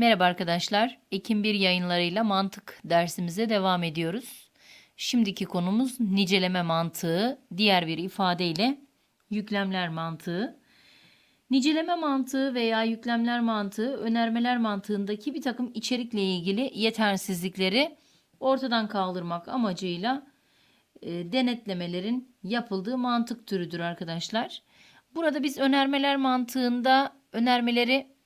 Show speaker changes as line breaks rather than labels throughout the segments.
Merhaba arkadaşlar. Ekim 1 yayınlarıyla mantık dersimize devam ediyoruz. Şimdiki konumuz niceleme mantığı, diğer bir ifadeyle yüklemler mantığı. Niceleme mantığı veya yüklemler mantığı, önermeler mantığındaki bir takım içerikle ilgili yetersizlikleri ortadan kaldırmak amacıyla e, denetlemelerin yapıldığı mantık türüdür arkadaşlar. Burada biz önermeler mantığında önermeleri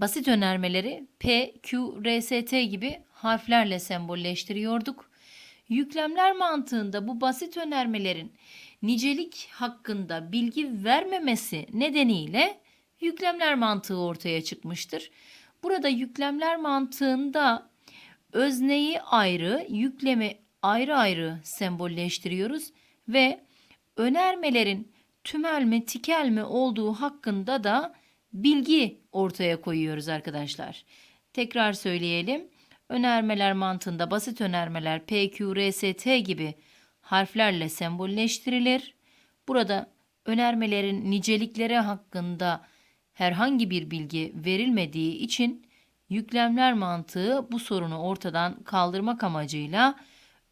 basit önermeleri P, Q, R, S, T gibi harflerle sembolleştiriyorduk. Yüklemler mantığında bu basit önermelerin nicelik hakkında bilgi vermemesi nedeniyle yüklemler mantığı ortaya çıkmıştır. Burada yüklemler mantığında özneyi ayrı, yüklemi ayrı ayrı sembolleştiriyoruz ve önermelerin tümel mi tikel mi olduğu hakkında da bilgi ortaya koyuyoruz arkadaşlar. Tekrar söyleyelim. Önermeler mantığında basit önermeler P, Q, R, S, T gibi harflerle sembolleştirilir. Burada önermelerin nicelikleri hakkında herhangi bir bilgi verilmediği için yüklemler mantığı bu sorunu ortadan kaldırmak amacıyla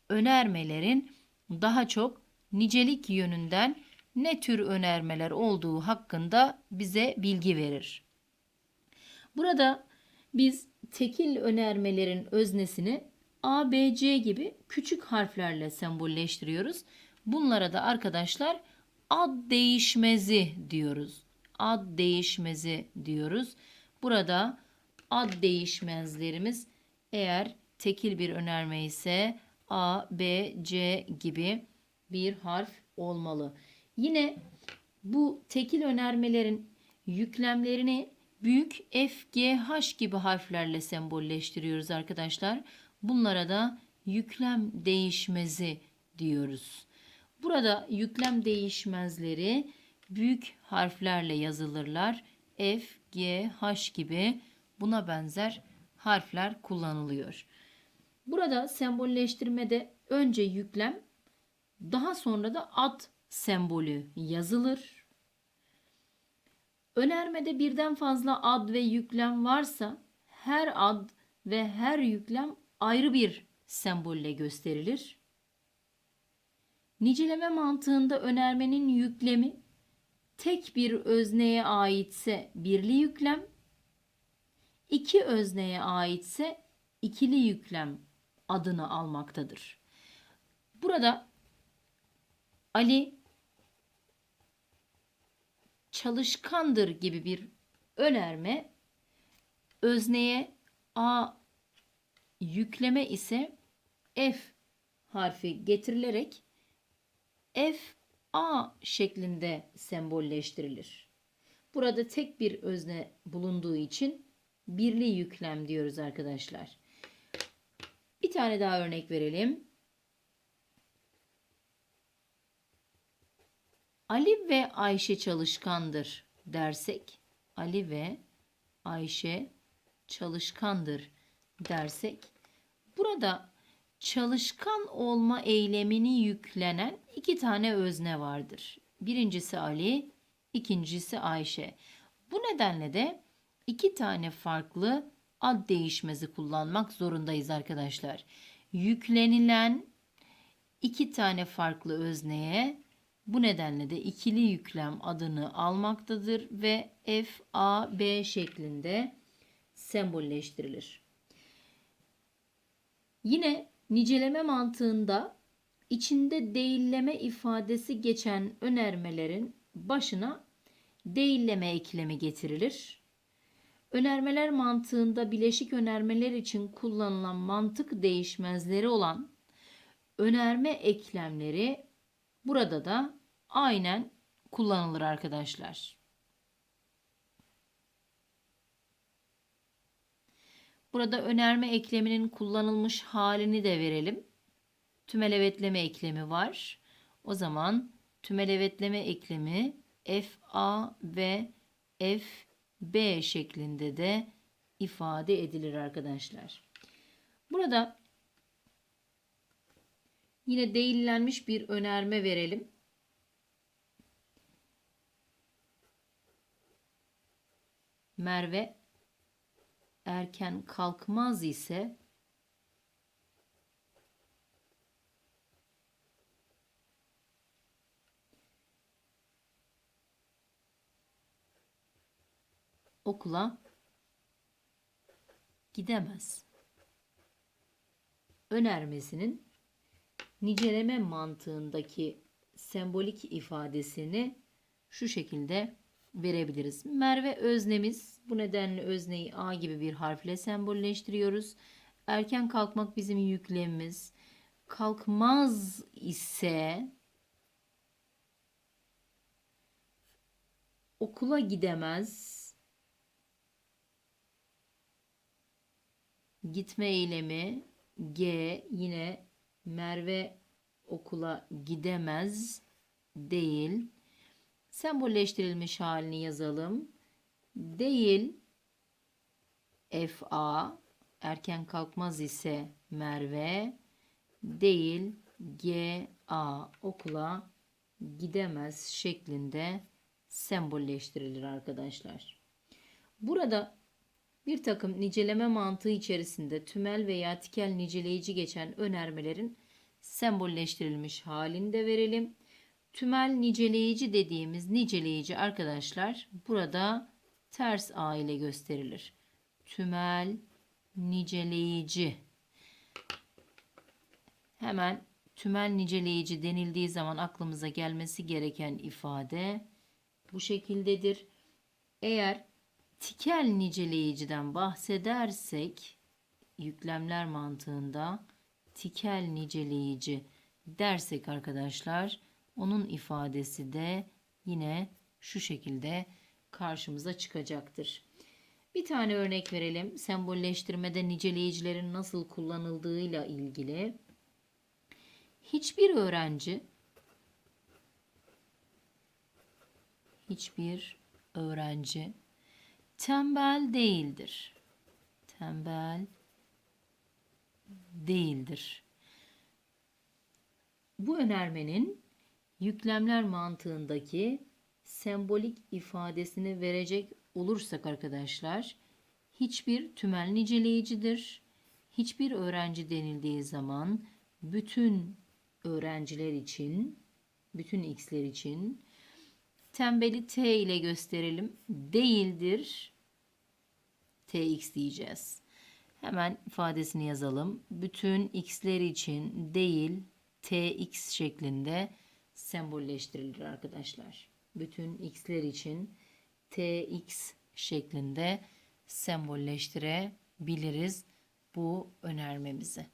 önermelerin daha çok nicelik yönünden ne tür önermeler olduğu hakkında bize bilgi verir. Burada biz tekil önermelerin öznesini A, B, C gibi küçük harflerle sembolleştiriyoruz. Bunlara da arkadaşlar ad değişmezi diyoruz. Ad değişmezi diyoruz. Burada ad değişmezlerimiz eğer tekil bir önerme ise A, B, C gibi bir harf olmalı. Yine bu tekil önermelerin yüklemlerini büyük F, G, H gibi harflerle sembolleştiriyoruz arkadaşlar. Bunlara da yüklem değişmezi diyoruz. Burada yüklem değişmezleri büyük harflerle yazılırlar. F, G, H gibi buna benzer harfler kullanılıyor. Burada sembolleştirmede önce yüklem, daha sonra da ad sembolü yazılır. Önermede birden fazla ad ve yüklem varsa her ad ve her yüklem ayrı bir sembolle gösterilir. Niceleme mantığında önermenin yüklemi tek bir özneye aitse birli yüklem, iki özneye aitse ikili yüklem adını almaktadır. Burada Ali çalışkandır gibi bir önerme özneye a yükleme ise f harfi getirilerek f a şeklinde sembolleştirilir. Burada tek bir özne bulunduğu için birli yüklem diyoruz arkadaşlar. Bir tane daha örnek verelim. Ali ve Ayşe çalışkandır dersek, Ali ve Ayşe çalışkandır dersek, burada çalışkan olma eylemini yüklenen iki tane özne vardır. Birincisi Ali, ikincisi Ayşe. Bu nedenle de iki tane farklı ad değişmezi kullanmak zorundayız arkadaşlar. Yüklenilen iki tane farklı özneye bu nedenle de ikili yüklem adını almaktadır ve F, A, B şeklinde sembolleştirilir. Yine niceleme mantığında içinde değilleme ifadesi geçen önermelerin başına değilleme eklemi getirilir. Önermeler mantığında bileşik önermeler için kullanılan mantık değişmezleri olan önerme eklemleri burada da aynen kullanılır arkadaşlar. Burada önerme ekleminin kullanılmış halini de verelim. Tümel evetleme eklemi var. O zaman tümel evetleme eklemi FA ve FB şeklinde de ifade edilir arkadaşlar. Burada yine değillenmiş bir önerme verelim. Merve erken kalkmaz ise okula gidemez. Önermesinin niceleme mantığındaki sembolik ifadesini şu şekilde verebiliriz. Merve öznemiz. Bu nedenle özneyi A gibi bir harfle sembolleştiriyoruz. Erken kalkmak bizim yüklemimiz. Kalkmaz ise okula gidemez. Gitme eylemi G yine Merve okula gidemez değil. Sembolleştirilmiş halini yazalım. Değil FA erken kalkmaz ise Merve değil GA okula gidemez şeklinde sembolleştirilir arkadaşlar. Burada bir takım niceleme mantığı içerisinde tümel veya tikel niceleyici geçen önermelerin sembolleştirilmiş halini de verelim. Tümel niceleyici dediğimiz niceleyici arkadaşlar burada ters A ile gösterilir. Tümel niceleyici. Hemen tümel niceleyici denildiği zaman aklımıza gelmesi gereken ifade bu şekildedir. Eğer tikel niceleyiciden bahsedersek yüklemler mantığında tikel niceleyici dersek arkadaşlar onun ifadesi de yine şu şekilde karşımıza çıkacaktır. Bir tane örnek verelim. Sembolleştirmede niceleyicilerin nasıl kullanıldığıyla ilgili. Hiçbir öğrenci hiçbir öğrenci tembel değildir. Tembel değildir. Bu önermenin yüklemler mantığındaki sembolik ifadesini verecek olursak arkadaşlar hiçbir tümel niceleyicidir. Hiçbir öğrenci denildiği zaman bütün öğrenciler için, bütün x'ler için tembeli t ile gösterelim. Değildir. tx diyeceğiz. Hemen ifadesini yazalım. Bütün x'ler için değil tx şeklinde sembolleştirilir arkadaşlar. Bütün x'ler için tx şeklinde sembolleştirebiliriz bu önermemizi.